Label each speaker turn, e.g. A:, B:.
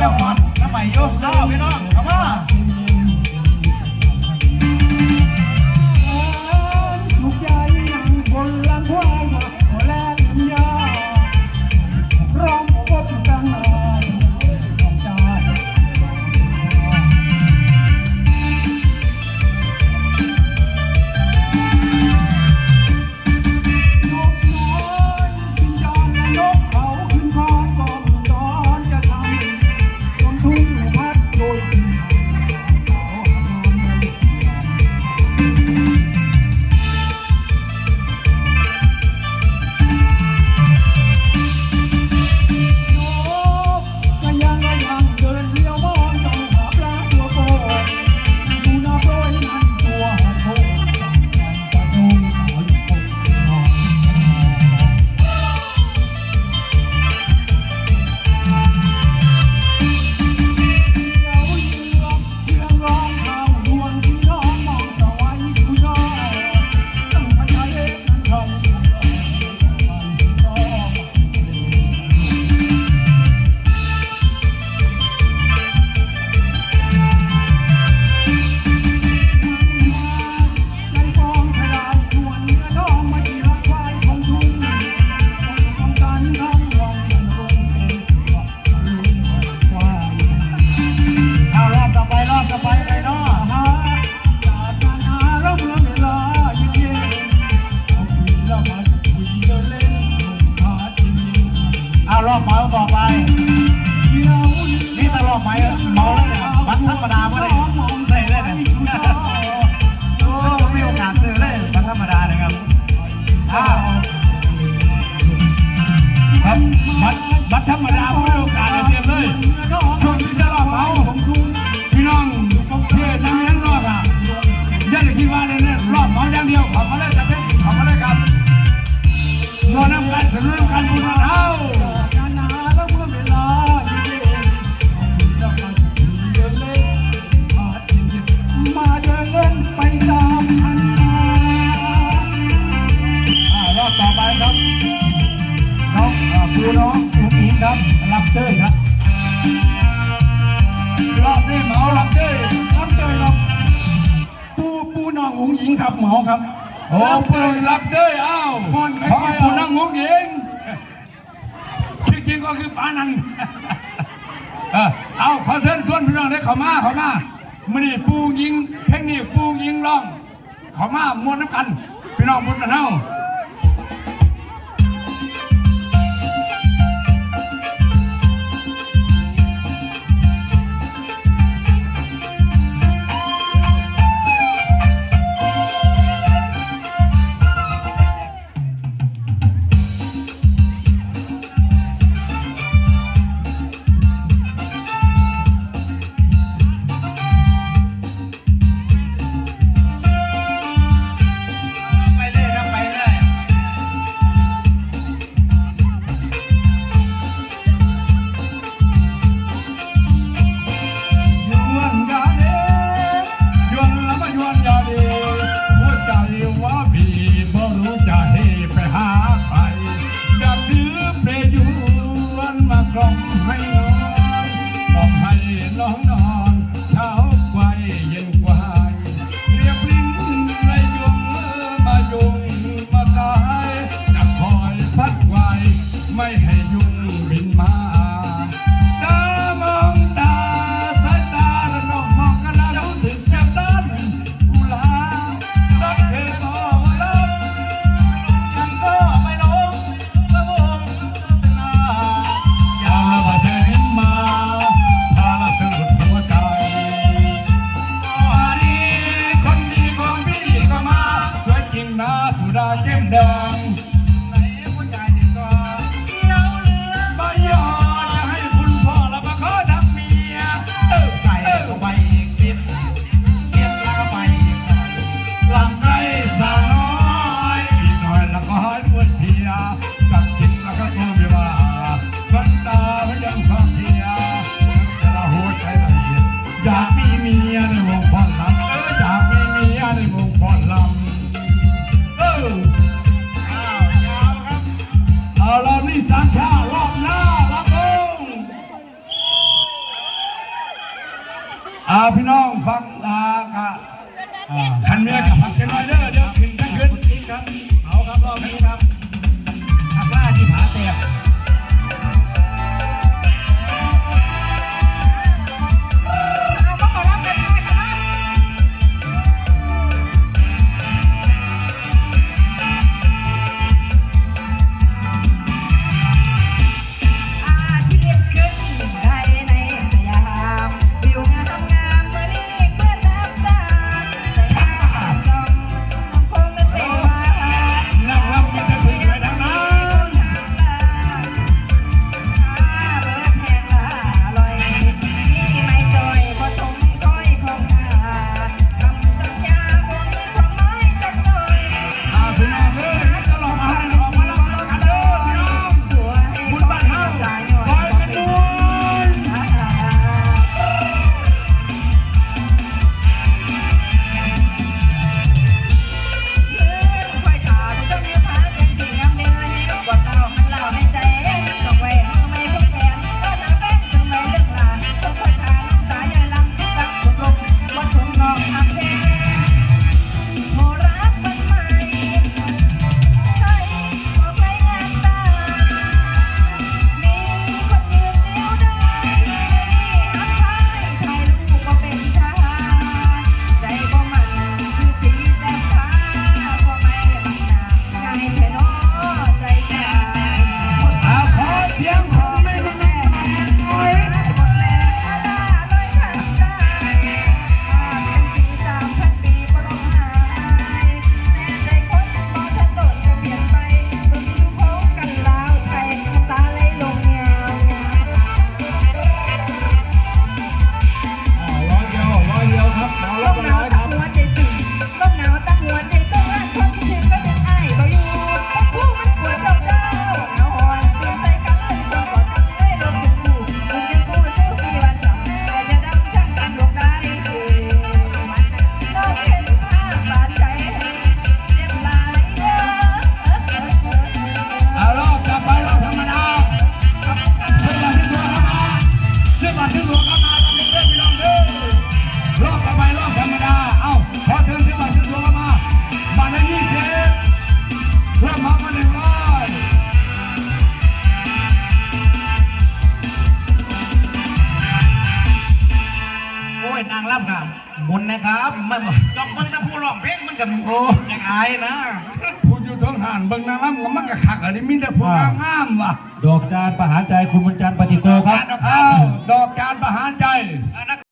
A: จะหอนน้ำใหม่โยกเล่าพี่น้องครับว่า้ององค์หญิงค
B: รับ
A: หมอค
B: รับโอ้เปิดรับ
C: เลยอ้าวขอ
A: งคุณนั่ง
B: องค์
C: ห
A: ญิง
C: จริงๆก็คือปานันเอาขอเชิญชวนพี่น้องได้ข้ามาเข้ามามื่อนี้ปูยิงเพลงนี้ปูยิงร้องเข้ามามวนน้ำกัน พี่น้องมุนกันเอา พี่น้องฟัง เป
B: นา
C: ง
B: รั
C: บค
B: รับุญนะครับ
C: มันจอกมัน
D: จะผู้
E: ร้องเพลงมั
C: นกับ
E: โอ้ยังอาย
C: นะ
E: พูดอยู่ท้องหานบางนาง
C: รับก็
E: มันกับขักอะไร
C: มี
D: แต่ผู้งา
C: มงามว่ะ
B: ดอกจานประหารใจคุณบุญจันทร์ปฏิโกครับ
C: ดอกจานประหารใจ